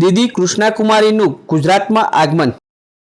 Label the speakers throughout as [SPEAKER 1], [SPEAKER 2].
[SPEAKER 1] દીદી કૃષ્ણાકુમારીનું ગુજરાતમાં આગમન.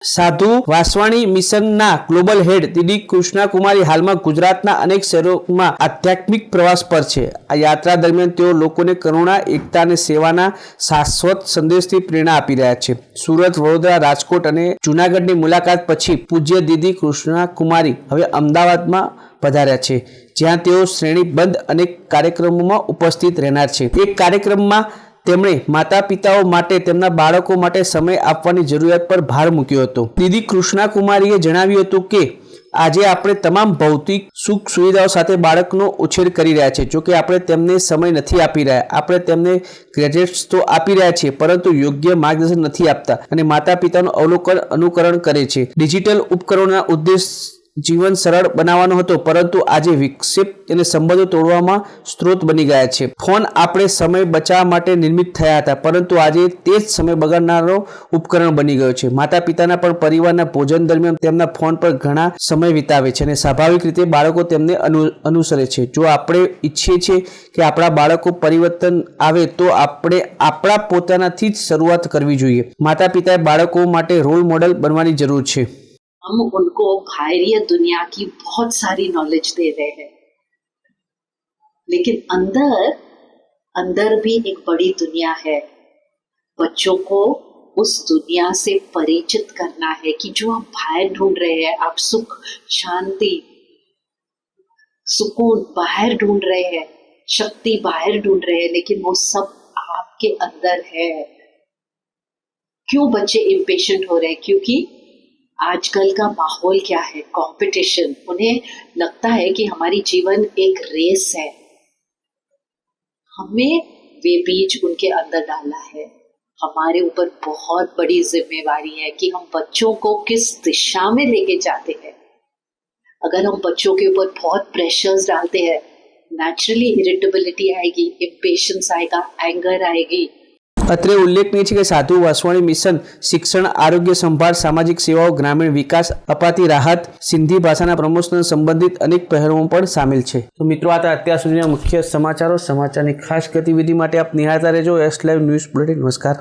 [SPEAKER 1] સાધુ વાસવાણી મિશનના ગ્લોબલ હેડ દીદી કૃષ્ણાકુમારી હાલમાં ગુજરાતના અનેક શહેરોમાં આધ્યાત્મિક પ્રવાસ પર છે. આ યાત્રા દરમિયાન તેઓ લોકોને કરુણા, એકતા અને સેવાના શાશ્વત સંદેશથી પ્રેરણા આપી રહ્યા છે. સુરત, વડોદરા, રાજકોટ અને જૂનાગઢની મુલાકાત પછી પૂજ્ય દીદી કૃષ્ણાકુમારી હવે અમદાવાદમાં પધાર્યા છે. જ્યાં તેઓ શ્રેણીબંધ અનેક કાર્યક્રમોમાં ઉપસ્થિત રહેનાર છે. એક કાર્યક્રમમાં તેમણે માતા પિતાઓ માટે, તેમના બાળકો માટે સમય આપવાની જરૂરિયાત પર ભાર મૂક્યો હતો. દીદી કૃષ્ણા કુમારીએ જણાવ્યું હતું કે, આજે આપણે તમામ ભૌતિક સુખ સુવિધાઓ સાથે બાળકનો ઉછેર કરી રહ્યા છે જોકે આપણે તેમને સમય નથી આપી રહ્યા. આપણે તેમને ગ્રેજ્યુએટ્સ તો આપી રહ્યા છીએ, પરંતુ યોગ્ય માર્ગદર્શન નથી આપતા અને માતા પિતાનું અવલોકન અનુકરણ કરે છે. ડિજિટલ ઉપકરણોના ઉદ્દેશ જીવન સરળ બનાવવાનો હતો, પરંતુ આજે વિક્ષેપ અને સંબંધો તોડવામાં સ્ત્રોત બની ગયા છે. ફોન આપણે સમય બચાવવા માટે નિર્મિત થયા હતા, પરંતુ આજે તે જ સમય બગાડનારો ઉપકરણ બની ગયો છે. માતા પિતાના પણ પરિવારના ભોજન દરમિયાન તેમના ફોન પર ઘણા સમય વિતાવે છે અને સ્વાભાવિક રીતે બાળકો તેમને અનુ, અનુસરે છે. જો આપણે ઈચ્છીએ છીએ કે આપણા બાળકો પરિવર્તન આવે, તો આપણે આપણા પોતાનાથી જ શરૂઆત કરવી જોઈએ. માતા પિતાએ બાળકો માટે રોલ મોડલ બનવાની જરૂર છે.
[SPEAKER 2] हम उनको बाहरी दुनिया की बहुत सारी नॉलेज दे रहे हैं। लेकिन अंदर अंदर भी एक बड़ी दुनिया है। बच्चों को उस दुनिया से परिचित करना है कि जो आप बाहर ढूंढ रहे हैं, आप सुख, शांति, सुकून बाहर ढूंढ रहे हैं, शक्ति बाहर ढूंढ रहे हैं, लेकिन वो सब आपके अंदर है। क्यों बच्चे इम्पेशेंट हो रहे हैं? क्योंकि आजकल का माहौल क्या है? कंपटीशन उन्हें लगता है कि हमारी जीवन एक रेस है। हमें वे बीज उनके अंदर डालना है। हमारे ऊपर बहुत बड़ी जिम्मेवारी है कि हम बच्चों को किस दिशा में लेके जाते हैं। अगर हम बच्चों के ऊपर बहुत प्रेशर्स डालते हैं नेचुरली इरिटेबिलिटी आएगी इम्पेशंस आएगा एंगर आएगी।
[SPEAKER 1] અત્રે ઉલ્લેખનીય છે કે સાધુ વાસવાણી મિશન, શિક્ષણ, આરોગ્ય સંભાળ, સામાજિક સેવાઓ, ગ્રામીણ વિકાસ, અપાતી રાહત, સિંધી ભાષાના પ્રમોશન સંબંધિત અનેક પહેલો પણ સામેલ છે. તો મિત્રો, આ અત્યાર સુધીના મુખ્ય સમાચારો. સમાચારની ખાસ ગતિવિધિ માટે આપ નિહાળતા રહેજો. એસ લાઈવ ન્યૂઝ બુલેટિન નમસ્કાર.